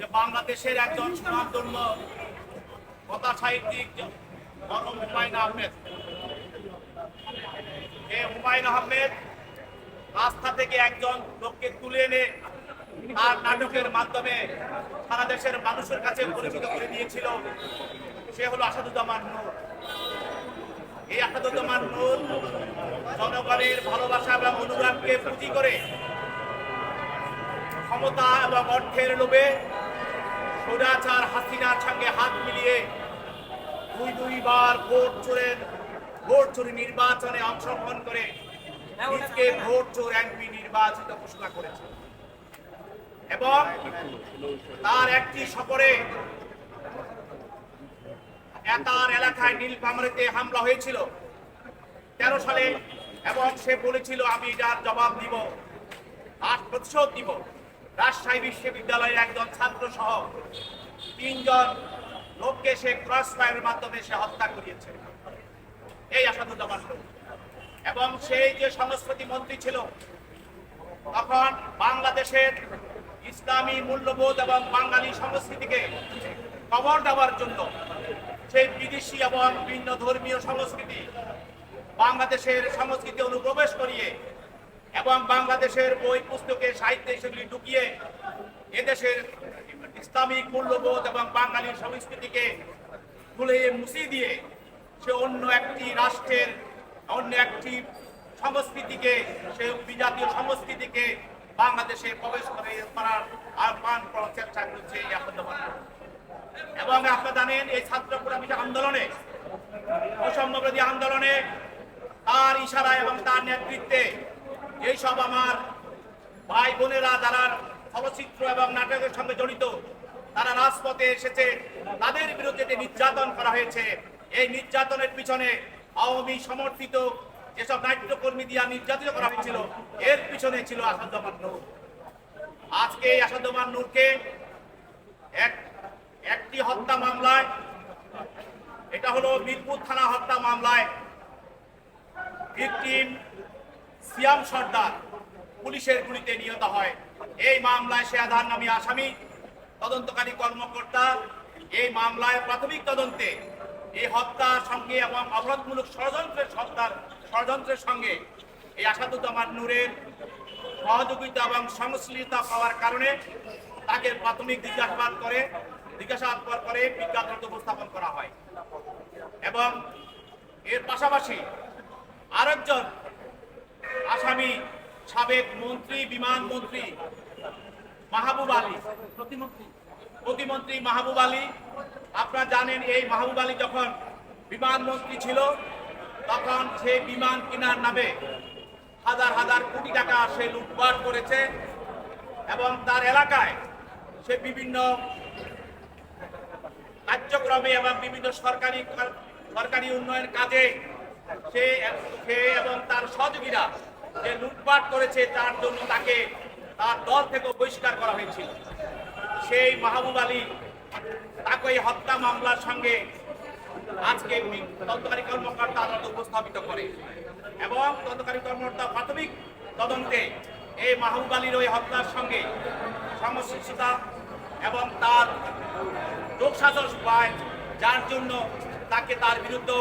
যে বাংলাদেশের একজন সুনামধন্য কথা সাহিত্যিক মরম হুমায়ুন আহমেদ। এ হুমায়ুন আহমেদ রাস্তা থেকে একজন লোককে তুলে এনে তার নাটকের মাধ্যমে সারা দেশের মানুষের কাছে পরিচিত করে দিয়েছিল। সে হলো আসাদুজ্জামান নূর। এই আসাদুজ্জামান নূর জনগণের ভালোবাসা এবং অনুরাগকে পুঁজি করে ক্ষমতা এবং অর্থের লোভে সৌরাচার হাসিনার সঙ্গে হাত মিলিয়ে দুই দুইবার ভোট চোরের, ভোট চুরি নির্বাচনে অংশগ্রহণ করে নিজকে ভোট চোর এমপি নির্বাচিত ঘোষণা করেছে। এবং তার একটি সফরে তার এলাকায় নীলফামারীতে হামলা হয়েছিল তেরো সালে এবং সে বলেছিল, আমি যার জবাব দিব আর প্রতিশোধ দিব। রাজশাহী বিশ্ববিদ্যালয়ের একজন ছাত্র সহ তিনজন লোককে সে ক্রস ফায়ারের মাধ্যমে সে হত্যা করিয়েছে। এই আসাদুজ্জামান এবং সেই যে সংস্কৃতি মন্ত্রী ছিল, তখন বাংলাদেশের ইসলামী মূল্যবোধ এবং বাঙালি সংস্কৃতিকে কবর দেওয়ার জন্য সেই বিদেশি এবং ভিন্ন ধর্মীয় সংস্কৃতি, বাংলাদেশের সংস্কৃতি অনুপ্রবেশ করিয়ে এবং বাংলাদেশের বই পুস্তকে সাহিত্যে সেগুলি ঢুকিয়ে এদেশের ইসলামিক মূল্যবোধ এবং বাঙালি সংস্কৃতিকে তুলে মুছিয়ে দিয়ে সে অন্য একটি রাষ্ট্রের, অন্য একটি সংস্কৃতিকে, সে বিজাতীয় সংস্কৃতিকে বাংলাদেশে প্রবেশ করে করার আহ্বান করার চেষ্টা করছে এই এবং আপনারা জানেন, এই ছাত্র পুরামিত আন্দোলনে, বৈষম্যবিরোধী আন্দোলনে তার ইশারা এবং তার নেতৃত্বে এইসব আমার ভাই বোনেরা যারা চলচ্চিত্র এবং নাটকের সঙ্গে জড়িত, তারা রাজপথে এসেছে। তাদের বিরুদ্ধে যে নির্যাতন করা হয়েছে, এই নির্যাতনের পিছনে আওয়ামী সমর্থিত যেসব নাট্যকর্মী দিয়া নির্যাতিত করা হয়েছিল, এর পিছনে ছিল আসাদুজ্জামান নূর। আজকে এই আসাদুজ্জামান নূরকে এক, একটি হত্যা মামলায়, এটা হলো মিরপুর থানা হত্যা মামলায় ভিকটিম সিয়াম সর্দার পুলিশের গুলিতে নিহত হয়। এই মামলায় সে আধার নামী আসামি। তদন্তকারী কর্মকর্তা এই মামলায় প্রাথমিক তদন্তে এই হত্যার সঙ্গে এবং অপরাধমূলক ষড়যন্ত্রের হত্যার ষড়যন্ত্রের সঙ্গে এই আসাদুজ্জামান নূরের সহযোগিতা এবং সংশ্লিষ্টতা পাওয়ার কারণে তাকে প্রাথমিক জিজ্ঞাসাবাদ করে জিজ্ঞাসাবাদ করে বিজ্ঞাপন উপস্থাপন করা হয়। এবং এর পাশাপাশি আরেকজন আসামি সাবেক মন্ত্রী বিমান মন্ত্রী মাহবুব আলী। প্রতিমন্ত্রী। প্রতিমন্ত্রী মাহবুব আলী। আপনারা জানেন এই মাহবুব আলী যখন বিমান মন্ত্রী ছিল তখন সে বিমান কেনার নামে হাজার হাজার কোটি টাকা সে লুটপাট করেছে এবং তার এলাকায় সে বিভিন্ন কার্যক্রমে এবং বিভিন্ন সরকারি সরকারি উন্নয়ন কাজে সে সে এবং তার সহযোগীরা যে লুটপাট করেছে তার জন্য তাকে তার দল থেকে বহিষ্কার করা হয়েছিল। সেই মাহবুব আলী তাকে এই হত্যা মামলার সঙ্গে আজকে তদন্তকারী কর্মকর্তা আদালত উপস্থাপিত করে এবং তদন্তকারী কর্মকর্তা প্রাথমিক তদন্তে এই মাহবুব আলীর ওই হত্যার সঙ্গে সংশ্লিষ্টতা এবং তার যোগসাজস পায়, যার জন্য তাকে তার বিরুদ্ধে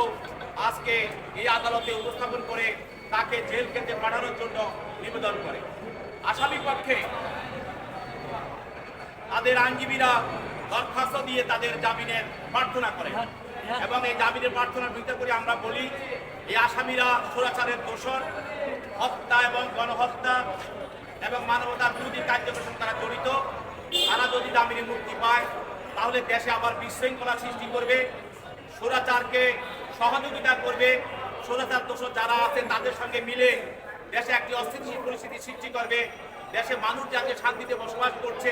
আজকে এই আদালতে উপস্থাপন করে তাকে জেল কেন্দ্রে পাঠানোর জন্য নিবেদন করে। আসামি পক্ষে তাদের আইনজীবীরা দরখাস্ত দিয়ে তাদের জামিনের প্রার্থনা করে। এবং এই জামিনের প্রার্থনার ভিত্তি করে আমরা বলি এই আসামিরা সুরাচারের দোষর হত্যা এবং গণহত্যা এবং মানবতার বিরোধী কার্যক্রম তারা জড়িত। তারা যদি জামিনে মুক্তি পায় তাহলে দেশে আবার বিশৃঙ্খলা সৃষ্টি করবে। সুরাচারকে সহযোগিতা করবে। সুরাচার দোষর যারা আছেন, তাদের সঙ্গে মিলে দেশে একটি অস্থিতিশীল পরিস্থিতি সৃষ্টি করবে। দেশে মানুষ যাতে শান্তিতে বসবাস করছে,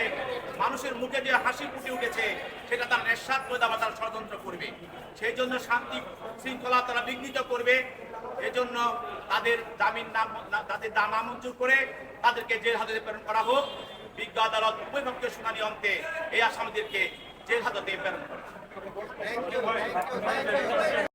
মানুষের মুখে যে হাসি ফুটে উঠেছে, সেটা তার নেশাদ করে দেওয়া তার ষড়যন্ত্র করবে। সেই জন্য শান্তি শৃঙ্খলা তারা বিঘ্নিত করবে। এজন্য তাদের জামিন নাম তাদের দাম নামঞ্জুর করে তাদেরকে জেল হাজতে প্রেরণ করা হোক। বিজ্ঞ আদালত উভয় শুনানি অন্তে এই আসামিদেরকে জেল হাজতে প্রেরণ করা